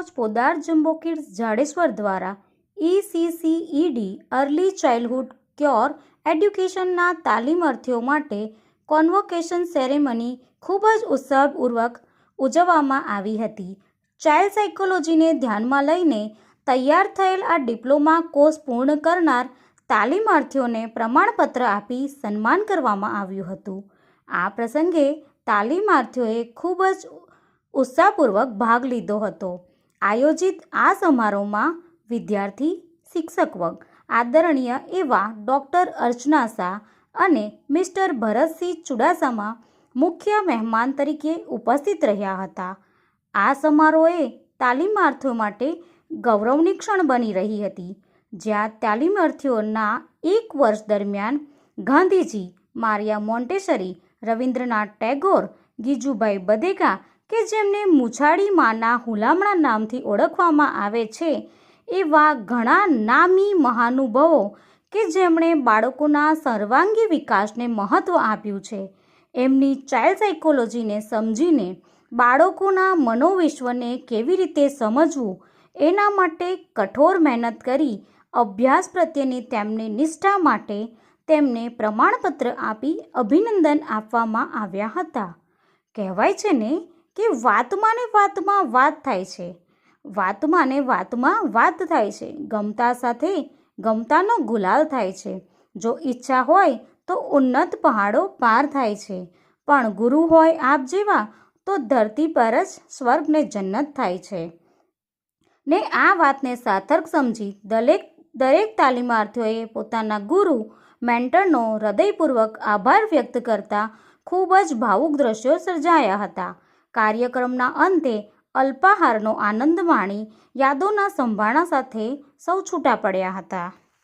Coach Podar jumbo kids Jadeshwar દ્વારા ECCED early childhood care એડ્યુકેશનના તાલીમાર્થીઓ માટે કોન્વોકેશન સેરેમની ખૂબ જ ઉત્સાહપૂર્વક ઉજવવામાં આવી હતી. ચાઇલ્ડ સાયકોલોજીને ધ્યાનમાં લઈને તૈયાર થયેલ આ ડિપ્લોમા કોર્સ પૂર્ણ કરનાર તાલીમાર્થીઓને પ્રમાણપત્ર આપી સન્માન કરવામાં આવ્યું હતું. આ પ્રસંગે તાલીમાર્થીઓએ ખૂબ જ ઉત્સાહપૂર્વક ભાગ લીધો હતો. આયોજિત આ સમારોહમાં વિદ્યાર્થી, શિક્ષક વર્ગ, આદરણીય એવા ડૉક્ટર અર્ચના શાહ અને મિસ્ટર ભરતસિંહ ચુડાસામાં મુખ્ય મહેમાન તરીકે ઉપસ્થિત રહ્યા હતા. આ સમારોહે તાલીમાર્થીઓ માટે ગૌરવની ક્ષણ બની રહી હતી, જ્યાં તાલીમાર્થીઓના એક વર્ષ દરમિયાન ગાંધીજી, મારિયા મોન્ટેસરી, રવિન્દ્રનાથ ટેગોર, ગીજુભાઈ બધેકા કે જેમને મુછાડી માના હુલામણા નામથી ઓળખવામાં આવે છે, એવા ઘણા નામી મહાનુભવો કે જેમણે બાળકોના સર્વાંગી વિકાસને મહત્ત્વ આપ્યું છે. એમની ચાઇલ્ડ સાયકોલોજીને સમજીને બાળકોના મનોવિશ્વને કેવી રીતે સમજવું, એના માટે કઠોર મહેનત કરી, અભ્યાસ પ્રત્યેની તેમની નિષ્ઠા માટે તેમને પ્રમાણપત્ર આપી અભિનંદન આપવામાં આવ્યા હતા. કહેવાય છે ને કે વાતમાં ને વાતમાં વાત થાય છે. વાતમાં ને વાતમાં વાત થાય છે. ગમતા સાથે ગમતાનો ગુલાલ થાય છે. જો ઈચ્છા હોય તો ઉન્નત પહાડો પાર થાય છે. પણ ગુરુ હોય આપ જેવા તો ધરતી પર જ સ્વર્ગને જન્નત થાય છે. ને આ વાતને સાર્થક સમજી દરેક દરેક તાલીમાર્થીઓએ પોતાના ગુરુ, મેન્ટરનો હૃદયપૂર્વક આભાર વ્યક્ત કરતા ખૂબ જ ભાવુક દ્રશ્યો સર્જાયા હતા. કાર્યક્રમના અંતે અલ્પાહારનો આનંદ માણી યાદોના સંભાળા સાથે સૌ છૂટા પડ્યા હતા.